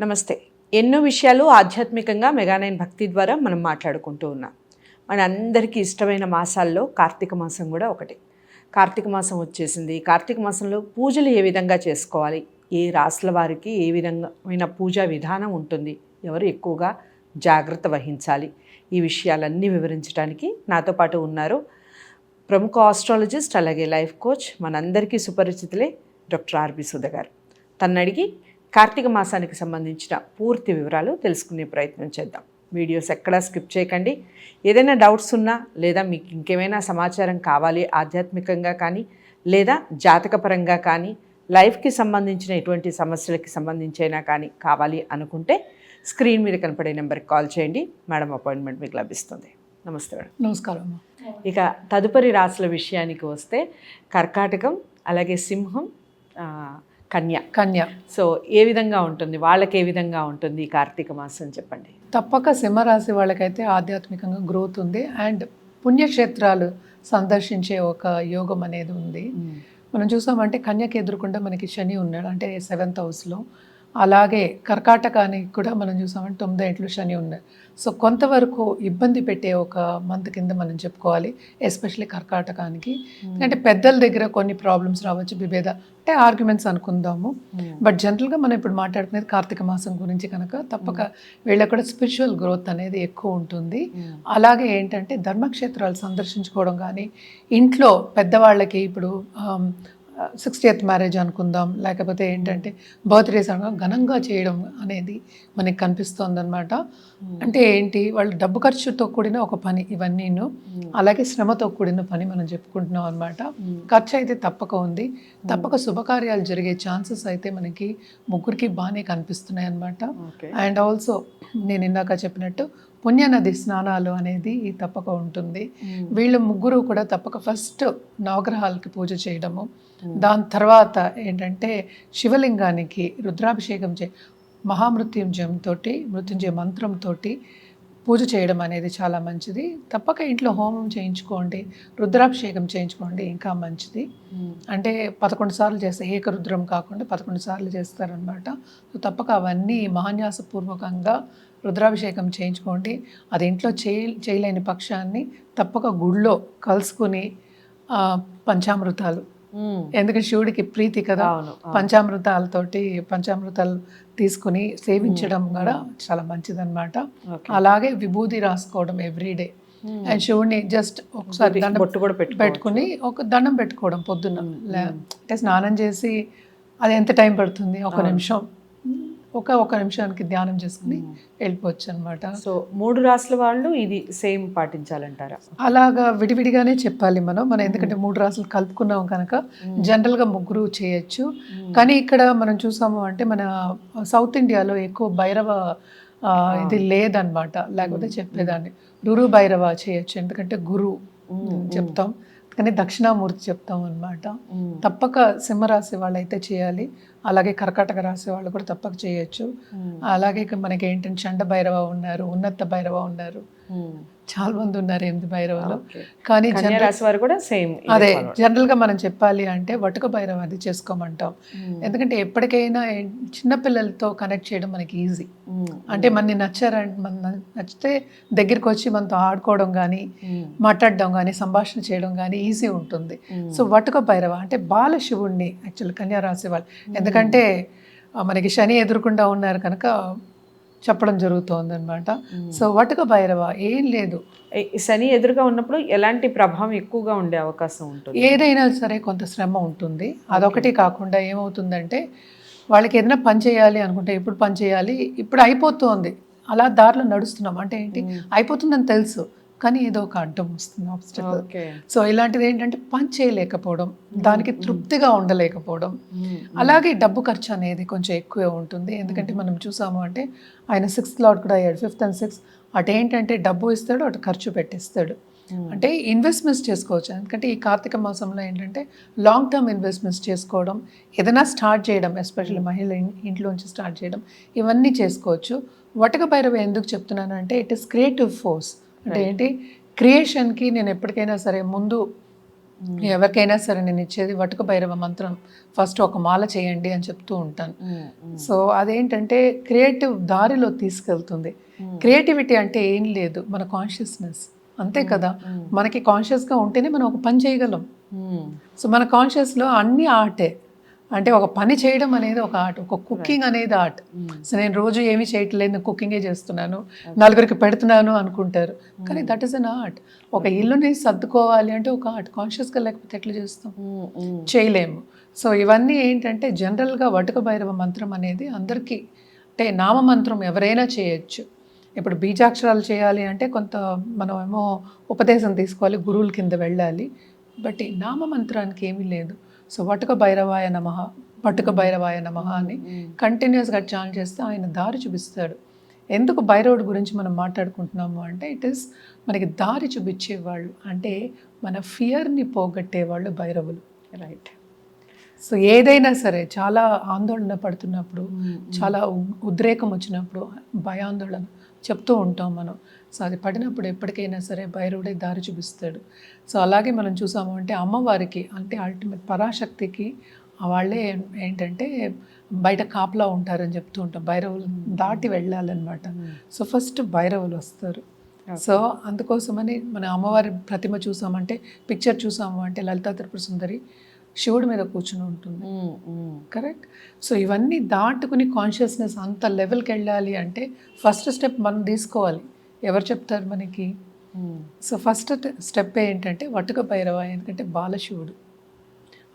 నమస్తే. ఎన్నో విషయాలు ఆధ్యాత్మికంగా మెగానైన్ భక్తి ద్వారా మనం మాట్లాడుకుంటూ ఉన్నాం. మన అందరికీ ఇష్టమైన మాసాల్లో కార్తీక మాసం కూడా ఒకటి. కార్తీక మాసం వచ్చేసింది. కార్తీక మాసంలో పూజలు ఏ విధంగా చేసుకోవాలి? ఏ రాసుల వారికి ఏ విధమైన పూజా విధానం ఉంటుంది? ఎవరు ఎక్కువగా జాగ్రత్త వహించాలి? ఈ విషయాలన్నీ వివరించడానికి నాతో పాటు ఉన్నారు ప్రముఖ ఆస్ట్రాలజిస్ట్ అలాగే లైఫ్ కోచ్ మనందరికీ సుపరిచితులే డాక్టర్ ఆర్బి సుధ గారు తను అడిగి కార్తీక మాసానికి సంబంధించిన పూర్తి వివరాలు తెలుసుకునే ప్రయత్నం చేద్దాం. వీడియోస్ ఎక్కడా స్కిప్ చేయకండి. ఏదైనా డౌట్స్ ఉన్నా లేదా మీకు ఇంకేమైనా సమాచారం కావాలి ఆధ్యాత్మికంగా కానీ లేదా జాతకపరంగా కానీ లైఫ్కి సంబంధించిన ఎటువంటి సమస్యలకి సంబంధించైనా కానీ కావాలి అనుకుంటే స్క్రీన్ మీద కనపడే నెంబర్కి కాల్ చేయండి. మేడం అపాయింట్మెంట్ మీకు లభిస్తుంది. నమస్తే మేడం. నమస్కారం ఇక తదుపరి రాశుల విషయానికి వస్తే కర్కాటకం అలాగే సింహం కన్య. కన్య. సో ఏ విధంగా ఉంటుంది? వాళ్ళకి ఏ విధంగా ఉంటుంది ఈ కార్తీక మాసం చెప్పండి? తప్పక సింహరాశి వాళ్ళకైతే ఆధ్యాత్మికంగా గ్రోత్ ఉంది. అండ్ పుణ్యక్షేత్రాలు సందర్శించే ఒక యోగం అనేది ఉంది. మనం చూసామంటే కన్యకి ఎదురుకుండా మనకి శని ఉన్నాడు. అంటే సెవెంత్ హౌస్లో అలాగే కర్కాటకానికి కూడా మనం చూసామంటే తొమ్మిది ఇంట్లో శని ఉన్నాడు సో కొంతవరకు ఇబ్బంది పెట్టే ఒక మంత్ కింద మనం చెప్పుకోవాలి ఎస్పెషల్లీ కర్కాటకానికి. అంటే పెద్దల దగ్గర కొన్ని ప్రాబ్లమ్స్ రావచ్చు విభేద అంటే ఆర్గ్యుమెంట్స్ అనుకుందాము. బట్ జనరల్గా మనం ఇప్పుడు మాట్లాడుకునేది కార్తీక మాసం గురించి కనుక తప్పక వీళ్ళకి కూడా స్పిరిచువల్ గ్రోత్ అనేది ఎక్కువ ఉంటుంది. అలాగే ఏంటంటే ధర్మక్షేత్రాలు సందర్శించుకోవడం కానీ ఇంట్లో పెద్దవాళ్ళకి ఇప్పుడు సిక్స్టీయత్ మ్యారేజ్ అనుకుందాం. లేకపోతే ఏంటంటే బర్త్డేస్ అనగా ఘనంగా చేయడం అనేది మనకి కనిపిస్తుంది అనమాట అంటే ఏంటి? వాళ్ళు డబ్బు ఖర్చుతో కూడిన ఒక పని ఇవన్నీను. అలాగే శ్రమతో కూడిన పని మనం చెప్పుకుంటున్నాం అనమాట ఖర్చు అయితే తప్పక ఉంది. తప్పక శుభకార్యాలు జరిగే ఛాన్సెస్ అయితే మనకి ముగ్గురికి బాగానే కనిపిస్తున్నాయి అనమాట అండ్ ఆల్సో నేను ఇందాక చెప్పినట్టు పుణ్యనది స్నానాలు అనేది తప్పక ఉంటుంది. వీళ్ళు ముగ్గురు కూడా తప్పక ఫస్ట్ నవగ్రహాలకి పూజ చేయడము. దాని తర్వాత ఏంటంటే శివలింగానికి రుద్రాభిషేకం చే మహామృత్యుంజయంతో మృత్యుంజయ మంత్రంతో పూజ చేయడం అనేది చాలా మంచిది. తప్పక ఇంట్లో హోమం చేయించుకోండి రుద్రాభిషేకం చేయించుకోండి ఇంకా మంచిది. అంటే పదకొండు సార్లు చేస్తే ఏకరుద్రం కాకుండా పదకొండు సార్లు చేస్తారనమాట సో తప్పక అవన్నీ మహాన్యాసపూర్వకంగా రుద్రాభిషేకం చేయించుకోండి. అది ఇంట్లో చేయ చేయలేని పక్షాన్ని తప్పక గుళ్ళో కలుసుకుని పంచామృతాలు. ఎందుకంటే శివుడికి ప్రీతి కదా. పంచామృతాలతోటి పంచామృతాలు తీసుకుని సేవించడం కూడా చాలా మంచిదన్నమాట. అలాగే విభూది రాసుకోవడం ఎవ్రీడే అండ్ శివుడిని జస్ట్ ఒకసారి దండం కూడా పెట్టు పెట్టుకుని ఒక దండం పెట్టుకోవడం పొద్దున్న. అంటే స్నానం చేసి అది ఎంత టైం పడుతుంది? ఒక నిమిషం. ఒక ఒక నిమిషానికి ధ్యానం చేసుకుని వెళ్ళిపోవచ్చు అనమాట సో మూడు రాసుల వాళ్ళు ఇది సేమ్ పాటించాలంటారా? అలాగా విడివిడిగానే చెప్పాలి మనం. మనం ఎందుకంటే మూడు రాసులు కలుపుకున్నాం కనుక జనరల్గా ముగ్గురు చేయొచ్చు. కానీ ఇక్కడ మనం చూసాము అంటే మన సౌత్ ఇండియాలో ఎక్కువ భైరవ ఇది లేదనమాట లేకపోతే చెప్పేదాన్ని. రురు భైరవ చేయొచ్చు. ఎందుకంటే గురు చెప్తాం. కానీ దక్షిణామూర్తి చెప్తాం అనమాట తప్పక సింహరాశి వాళ్ళు అయితే చేయాలి. అలాగే కర్కాటక రాశి వాళ్ళు కూడా తప్పక చేయొచ్చు. అలాగే మనకి ఏంటంటే చండ భైరవ ఉన్నారు ఉన్నత భైరవ ఉన్నారు. చాలా మంది ఉన్నారు ఎనిమిది భైరవలు. కానీ రాశి వారు కూడా సేమ్ అదే జనరల్గా మనం చెప్పాలి అంటే వటుక భైరవ అది చేసుకోమంటాం. ఎందుకంటే ఎప్పటికైనా ఏ- చిన్న పిల్లలతో కనెక్ట్ చేయడం మనకి ఈజీ అంటే మనని నచ్చారంటే మన నచ్చితే దగ్గరికి వచ్చి మనతో ఆడుకోవడం కానీ మాట్లాడడం కానీ సంభాషణ చేయడం కానీ ఈజీ ఉంటుంది. సో వటుక భైరవ అంటే బాల శివుణ్ణి యాక్చువల్ కన్యా రాశి వాళ్ళు ఎందుకంటే మనకి శని ఎదురుకుండా ఉన్నారు కనుక చెప్పడం జరుగుతోంది అనమాట సో వటుక భైరవ ఏం లేదు. శని ఎదురుగా ఉన్నప్పుడు ఎలాంటి ప్రభావం ఎక్కువగా ఉండే అవకాశం ఉంటుంది? ఏదైనా సరే కొంత శ్రమ ఉంటుంది. అదొకటి కాకుండా ఏమవుతుందంటే వాళ్ళకి ఏదైనా పని చేయాలి అనుకుంటే ఇప్పుడు పని చేయాలి? ఇప్పుడు అయిపోతుంది. అలా దారిలో నడుస్తున్నాం. అంటే ఏంటి? అయిపోతుందని తెలుసు. కానీ ఏదో ఒక అడ్డం వస్తుంది ఆబ్స్టకల్ సో ఇలాంటిది ఏంటంటే పని చేయలేకపోవడం దానికి తృప్తిగా ఉండలేకపోవడం. అలాగే డబ్బు ఖర్చు అనేది కొంచెం ఎక్కువే ఉంటుంది. ఎందుకంటే మనం చూసాము అంటే ఆయన సిక్స్త్ లాట్ కూడా అయ్యాడు ఫిఫ్త్ అండ్ సిక్స్త్ అటు ఏంటంటే డబ్బు ఇస్తాడు అటు ఖర్చు పెట్టిస్తాడు. అంటే ఇన్వెస్ట్మెంట్స్ చేసుకోవచ్చు. ఎందుకంటే ఈ కార్తీక మాసంలో ఏంటంటే లాంగ్ టర్మ్ ఇన్వెస్ట్మెంట్స్ చేసుకోవడం ఏదైనా స్టార్ట్ చేయడం ఎస్పెషల్లీ మహిళ ఇంట్లోంచి స్టార్ట్ చేయడం ఇవన్నీ చేసుకోవచ్చు. వటక భైరవ ఎందుకు చెప్తున్నానంటే ఇట్ ఇస్ క్రియేటివ్ ఫోర్స్ అంటే ఏంటి క్రియేషన్కి నేను ఎప్పటికైనా సరే ముందు ఎవరికైనా సరే నేను ఇచ్చేది వటుక భైరవ మంత్రం ఫస్ట్ ఒక మాల చేయండి అని చెప్తూ ఉంటాను. సో అదేంటంటే క్రియేటివ్ దారిలో తీసుకెళ్తుంది. క్రియేటివిటీ అంటే ఏం లేదు మన కాన్షియస్నెస్. అంతే కదా? మనకి కాన్షియస్గా ఉంటేనే మనం ఒక పని చేయగలం. సో మన కాన్షియస్లో అన్ని ఆర్టే. అంటే ఒక పని చేయడం అనేది ఒక ఆర్ట్ ఒక కుకింగ్ అనేది ఆర్ట్. సో నేను రోజు ఏమీ చేయట్లేదు కుకింగే చేస్తున్నాను. నలుగురికి పెడుతున్నాను అనుకుంటారు. కానీ దట్ ఈస్ అన్ ఆర్ట్ ఒక ఇల్లుని సర్దుకోవాలి అంటే ఒక ఆర్ట్ కాన్షియస్గా లేకపోతే ఎట్లా చేస్తాం? చేయలేము. సో ఇవన్నీ ఏంటంటే జనరల్గా వటుక భైరవ మంత్రం అనేది అందరికీ అంటే నామమంత్రం ఎవరైనా చేయొచ్చు. ఇప్పుడు బీజాక్షరాలు చేయాలి అంటే కొంత మనమేమో ఉపదేశం తీసుకోవాలి గురువుల కింద వెళ్ళాలి. బట్ ఈ నామమంత్రానికి ఏమీ లేదు. సో వటుక భైరవాయ నమ పటుక భైరవాయ నమ అని కంటిన్యూస్గా చాన్ చేస్తే ఆయన దారి చూపిస్తాడు. ఎందుకు భైరవుడి గురించి మనం మాట్లాడుకుంటున్నాము అంటే ఇట్ ఈస్ మనకి దారి చూపించేవాళ్ళు అంటే మన ఫియర్ని పోగొట్టేవాళ్ళు భైరవులు. రైట్ సో ఏదైనా సరే చాలా ఆందోళన పడుతున్నప్పుడు చాలా ఉద్రేకం వచ్చినప్పుడు భయాందోళన చెప్తూ ఉంటాం మనం. సో అది పడినప్పుడు ఎప్పటికైనా సరే భైరవుడే దారి చూపిస్తాడు. సో అలాగే మనం చూసాము అంటే అమ్మవారికి అంటే అల్టిమేట్ పరాశక్తికి వాళ్ళే ఏంటంటే బయట కాపలా ఉంటారని చెప్తూ ఉంటాం. భైరవులు దాటి వెళ్ళాలన్నమాట. సో ఫస్ట్ భైరవులు వస్తారు. సో అందుకోసమని మన అమ్మవారి ప్రతిమ చూసామంటే పిక్చర్ చూసాము అంటే లలితా త్రిపుర సుందరి శివుడి మీద కూర్చుని ఉంటుంది. కరెక్ట్? సో ఇవన్నీ దాటుకుని కాన్షియస్నెస్ అంత లెవెల్కి వెళ్ళాలి అంటే ఫస్ట్ స్టెప్ మనం తీసుకోవాలి. ఎవరు చెప్తారు మనకి? సో ఫస్ట్ స్టెప్ ఏంటంటే వటుక భైరవ ఎందుకంటే బాలశివుడు.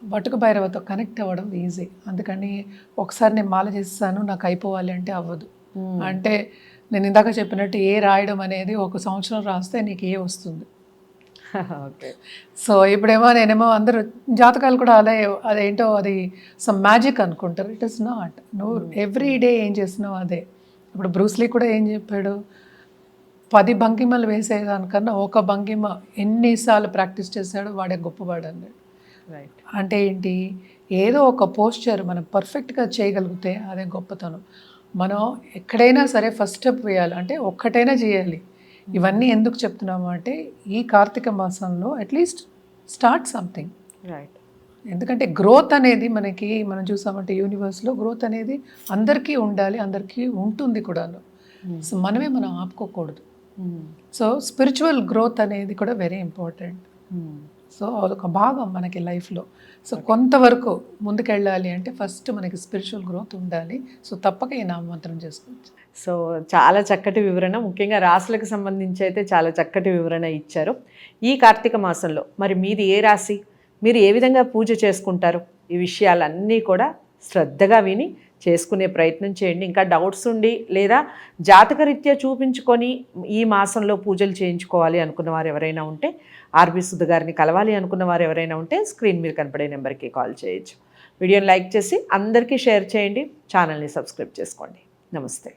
వటుక భైరవతో కనెక్ట్ అవ్వడం ఈజీ. అందుకని ఒకసారి నేను మాల చేస్తాను నాకు అయిపోవాలి అంటే అవ్వదు. అంటే నేను ఇందాక చెప్పినట్టు ఏ రాయడం అనేది ఒక సంవత్సరం రాస్తే నీకు ఏ వస్తుంది? ఓకే. సో ఇప్పుడేమో నేనేమో అందరూ జాతకాలు కూడా అదే అదేంటో అది సమ్ మ్యాజిక్ అనుకుంటారు. It is not. నువ్వు ఎవ్రీ డే ఏం చేస్తున్నావు అదే. ఇప్పుడు బ్రూస్లీ కూడా ఏం చెప్పాడు? పది భంగిమలు వేసేదానికన్నా ఒక భంగిమ ఎన్నిసార్లు ప్రాక్టీస్ చేశాడో వాడే గొప్పవాడు అన్నాడు రైట్ అంటే ఏంటి? ఏదో ఒక పోస్చర్ మనం పర్ఫెక్ట్గా చేయగలిగితే అదే గొప్పతనం. మనం ఎక్కడైనా సరే ఫస్ట్ స్టెప్ వేయాలి. అంటే ఒక్కటైనా చేయాలి. ఇవన్నీ ఎందుకు చెప్తున్నాము అంటే ఈ కార్తీక మాసంలో at least start something right ఎందుకంటే గ్రోత్ అనేది మనకి మనం చూసామంటే యూనివర్స్లో గ్రోత్ అనేది అందరికీ ఉండాలి అందరికీ ఉంటుంది కూడాను. సో మనమే మనం ఆపుకోకూడదు. సో స్పిరిచువల్ గ్రోత్ అనేది కూడా వెరీ ఇంపార్టెంట్ సో అదొక భాగం మనకి లైఫ్లో సో కొంతవరకు ముందుకెళ్ళాలి అంటే ఫస్ట్ మనకి స్పిరిచువల్ గ్రోత్ ఉండాలి. సో తప్పక ఈ నామమంత్రం చేసుకోవచ్చు. సో చాలా చక్కటి వివరణ. ముఖ్యంగా రాశులకు సంబంధించి అయితే చాలా చక్కటి వివరణ ఇచ్చారు. ఈ కార్తీక మాసంలో మరి మీది ఏ రాశి? మీరు ఏ విధంగా పూజ చేసుకుంటారు? ఈ విషయాలన్నీ కూడా శ్రద్ధగా విని చేసుకునే ప్రయత్నం చేయండి. ఇంకా డౌట్స్ ఉండి లేదా జాతకరీత్యా చూపించుకొని ఈ మాసంలో పూజలు చేయించుకోవాలి అనుకున్న వారు ఎవరైనా ఉంటే ఆర్బి సుధ గారిని కలవాలి అనుకున్న వారు ఎవరైనా ఉంటే స్క్రీన్ మీద కనపడే నెంబర్కి కాల్ చేయొచ్చు. వీడియోని లైక్ చేసి అందరికీ షేర్ చేయండి. ఛానల్ని సబ్స్క్రైబ్ చేసుకోండి. నమస్తే.